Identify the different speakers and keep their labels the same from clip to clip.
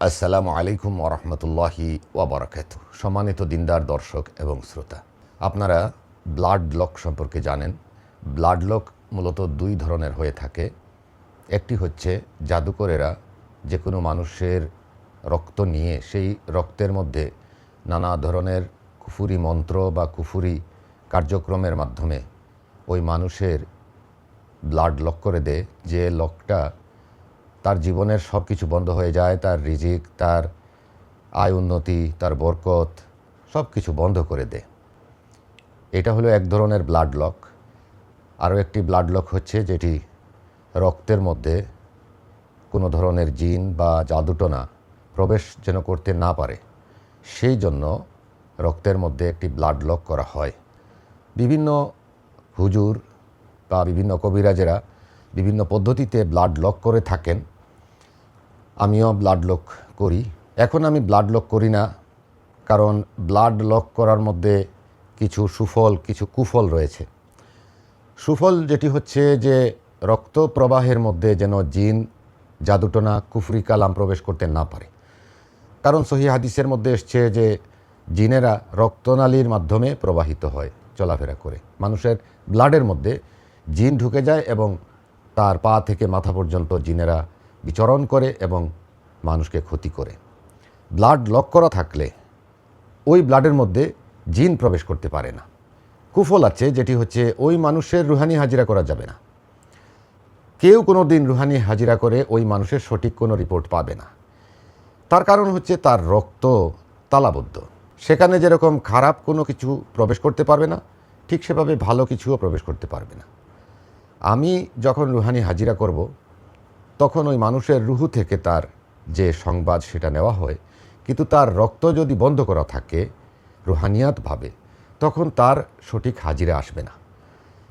Speaker 1: আসসালামু আলাইকুম ওরহমতুল্লাহি ওবরাকাত সম্মানিত দিনদার, দর্শক এবং শ্রোতা, আপনারা ব্লাড লক সম্পর্কে জানেন। ব্লাড লক মূলত দুই ধরনের হয়ে থাকে। একটি হচ্ছে জাদুকরেরা যে কোনো মানুষের রক্ত নিয়ে, সেই রক্তের মধ্যে নানা ধরনের কুফুরি মন্ত্র বা কুফুরি কার্যক্রমের মাধ্যমে ওই মানুষের ব্লাড লক করে দেয়। যে লকটা তার জীবনের সব কিছু বন্ধ হয়ে যায়, তার রিজিক, তার আয় উন্নতি, তার বরকত, সব কিছু বন্ধ করে দেয় এটা হলো এক ধরনের ব্লাড লক আরও একটি ব্লাড লক হচ্ছে যেটি রক্তের মধ্যে কোনো ধরনের জিন বা জাদুটনা প্রবেশ যেন করতে না পারে। সেই জন্য রক্তের মধ্যে একটি ব্লাড লক করা হয়। বিভিন্ন হুজুর বা বিভিন্ন কবিরাজেরা বিভিন্ন পদ্ধতিতে ব্লাড লক করে থাকেন। আমিও ব্লাড লক করি। এখন আমি ব্লাড লক করি না, কারণ ব্লাড লক করার মধ্যে কিছু সুফল, কিছু কুফল রয়েছে। সুফল যেটি হচ্ছে যে রক্ত প্রবাহের মধ্যে যেন জিন, জাদুটনা, কুফরি কালাম প্রবেশ করতে না পারে। কারণ সহি হাদিসের মধ্যে এসছে যে জিনেরা রক্তনালীর মাধ্যমে প্রবাহিত হয় চলাফেরা করে। মানুষের ব্লাডের মধ্যে জিন ঢুকে যায় এবং তার পা থেকে মাথা পর্যন্ত জিনেরা বিচরণ করে এবং মানুষকে ক্ষতি করে। ব্লাড লক করা থাকলে ওই ব্লাডের মধ্যে জিন প্রবেশ করতে পারে না। কুফল আছে যেটি হচ্ছে ওই মানুষের রুহানি হাজিরা করা যাবে না। কেউ কোনো দিন রুহানি হাজিরা করে ওই মানুষের সঠিক কোনো রিপোর্ট পাবে না। তার কারণ হচ্ছে তার রক্ত তালাবদ্ধ। সেখানে যেরকম খারাপ কোনো কিছু প্রবেশ করতে পারবে না, ঠিক সেভাবে ভালো কিছুও প্রবেশ করতে পারবে না। আমি যখন রুহানি হাজিরা করব তখন ওই মানুষের রুহু থেকে তার যে সংবাদ সেটা নেওয়া হয়, কিন্তু তার রক্ত যদি বন্ধ করা থাকে রুহানিয়াতভাবে তখন তার সঠিক হাজিরা আসবে না।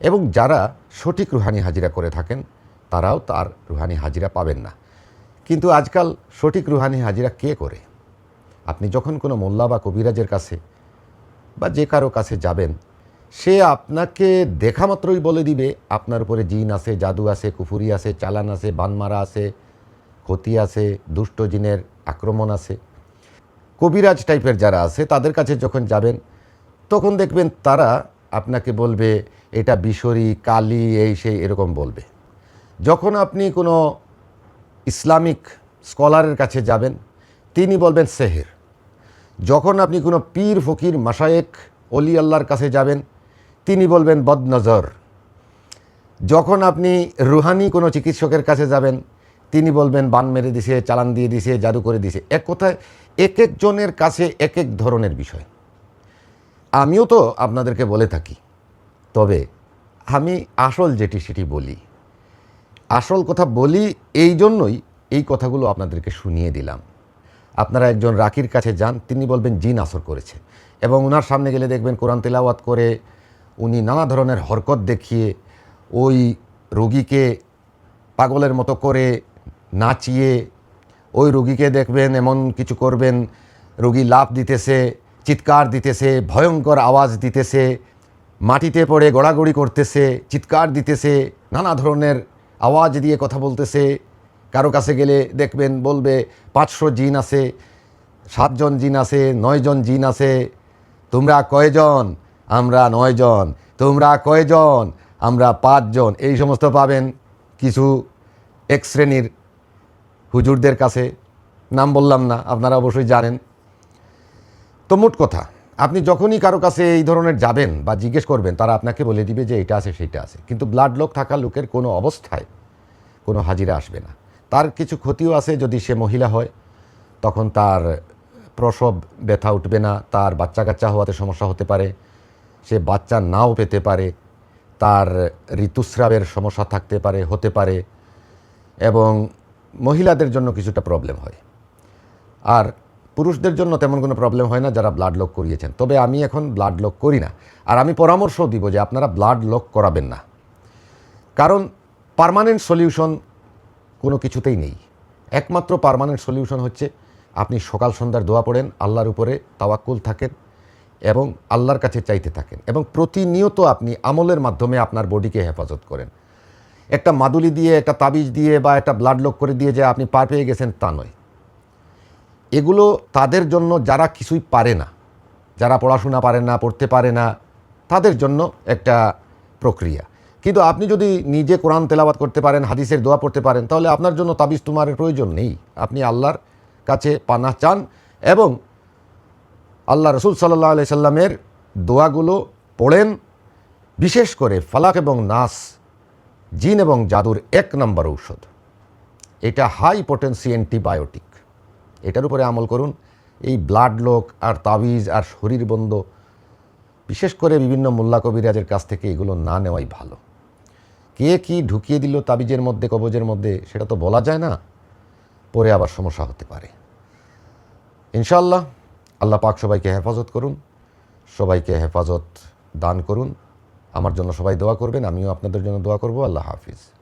Speaker 1: এবং যারা সঠিক রুহানি হাজিরা করে থাকেন, তারাও তার রুহানি হাজিরা পাবেন না। কিন্তু আজকাল সঠিক রুহানি হাজিরা কে করে? আপনি যখন কোনো মোল্লা বা কবিরাজের কাছে বা যে কারও কাছে যাবেন সে আপনাকে দেখা মাত্রই বলে দিবে, আপনার উপরে জিন আছে, জাদু আছে, কুফুরি আছে, চালান আছে, বানমারা আছে, ক্ষতি আছে, দুষ্ট জিনের আক্রমণ আছে। কবিরাজ টাইপের যারা আছে, তাদের কাছে যখন যাবেন, তখন দেখবেন তারা আপনাকে বলবে, এটা বিশরি, কালি, এই, সেই, এরকম বলবে। যখন আপনি কোনো ইসলামিক স্কলারের কাছে যাবেন, তিনি বলবেন, সেহের। যখন আপনি কোনো পীর, ফকির মাসায়েক অলি আল্লাহর কাছে যাবেন তিনি বলবেন, বদনজর। যখন আপনি রুহানি কোনো চিকিৎসকের কাছে যাবেন, তিনি বলবেন, বান মেরে দিছে, চালান দিয়ে দিছে, জাদু করে দিছে। এক কথায়, এক একজনের কাছে এক এক ধরনের বিষয়। আমিও তো আপনাদেরকে বলে থাকি, তবে আমি আসল যেটি সেটি বলি। আসল কথা বলি এই জন্যই এই কথাগুলো আপনাদেরকে শুনিয়ে দিলাম। আপনারা একজন রাকির কাছে যান, তিনি বলবেন, জিন আসর করেছে। এবং ওনার সামনে গেলে দেখবেন, কোরআন তেলাওয়াত করে উনি নানা ধরনের হরকত দেখিয়ে ওই রোগীকে পাগলের মতো করে নাচিয়ে ওই রোগীকে দেখবেন, এমন কিছু করবেন, রোগী লাভ দিতেছে, চিৎকার দিতেছে, ভয়ঙ্কর আওয়াজ দিতেছে, মাটিতে পড়ে গড়াগড়ি করতেছে, চিৎকার দিতেছে, নানা ধরনের আওয়াজ দিয়ে কথা বলতেছে। কারও কাছে গেলে দেখবেন বলবে, পাঁচশো জিন আছে, সাতজন জিন আছে, নয়জন জিন আছে, তোমরা কয়জন? আমরা নয়জন, তোমরা কয়জন, আমরা পাঁচজন, এই সমস্ত পাবেন কিছু এক শ্রেণির হুজুরদের কাছে। নাম বললাম না, আপনারা অবশ্যই জানেন। তো মোট কথা, আপনি যখনই কারও কাছে এই ধরনের যাবেন বা জিজ্ঞেস করবেন, তারা আপনাকে বলে দিবে যে এটা আছে, সেটা আছে। কিন্তু ব্লাড লোক থাকা লোকের কোনো অবস্থায় কোনো হাজিরা আসবে না। তার কিছু ক্ষতিও আছে, যদি সে মহিলা হয়, তখন তার প্রসব ব্যথা উঠবে না, তার বাচ্চা কাচ্চা হওয়াতে সমস্যা হতে পারে সে বাচ্চা নাও পেতে পারে, তার ঋতুস্রাবের সমস্যা থাকতে পারে, হতে পারে এবং মহিলাদের জন্য কিছুটা প্রবলেম হয়। আর পুরুষদের জন্য তেমন কোনো প্রবলেম হয় না যারা ব্লাড লক করিয়েছেন। তবে আমি এখন ব্লাড লক করি না। আর আমি পরামর্শ দিব যে আপনারা ব্লাড লক করাবেন না। কারণ পারমানেন্ট সলিউশন কোনো কিছুতেই নেই। একমাত্র পার্মানেন্ট সলিউশন হচ্ছে আপনি সকাল সন্ধ্যার দোয়া পড়েন, আল্লাহর উপরে তাওয়াক্কুল থাকেন এবং আল্লাহর কাছে চাইতে থাকেন এবং প্রতিনিয়ত আপনি আমলের মাধ্যমে আপনার বডিকে হেফাজত করেন। একটা মাদুলি দিয়ে, একটা তাবিজ দিয়ে বা একটা ব্লাড লক করে দিয়ে যে আপনি পার পেয়ে গেছেন তা নয়। এগুলো তাদের জন্য যারা কিছুই পারে না, যারা পড়াশোনা পারে না, পড়তে পারে না, তাদের জন্য একটা প্রক্রিয়া। কিন্তু আপনি যদি নিজে কোরআন তেলাবাত করতে পারেন, হাদিসের দোয়া পড়তে পারেন, তাহলে আপনার জন্য তাবিজ তুমারের প্রয়োজন নেই। আপনি আল্লাহর কাছে পানা চান এবং আল্লাহ রসুল সাল্লাহ আলি সাল্লামের দোয়াগুলো পড়েন। বিশেষ করে ফালাক এবং নাস, জিন এবং জাদুর এক নম্বর ঔষধ। এটা হাই পোটেন্সি অ্যান্টিবায়োটিক। এটার উপরে আমল করুন। এই ব্লাড লোক আর তাবিজ আর শরীর বন্ধ, বিশেষ করে বিভিন্ন মোল্লা কবিরাজের কাছ থেকে এগুলো না নেওয়াই ভালো। কে কি ঢুকিয়ে দিল তাবিজের মধ্যে, কবজের মধ্যে, সেটা তো বলা যায় না, পরে আবার সমস্যা হতে পারে। ইনশাল্লাহ আল্লাহ পাক সবাইকে হেফাজত করুন, সবাইকে হেফাজত দান করুন। আমার জন্য সবাই দোয়া করবেন, আমিও আপনাদের জন্য দোয়া করব। আল্লাহ হাফিজ।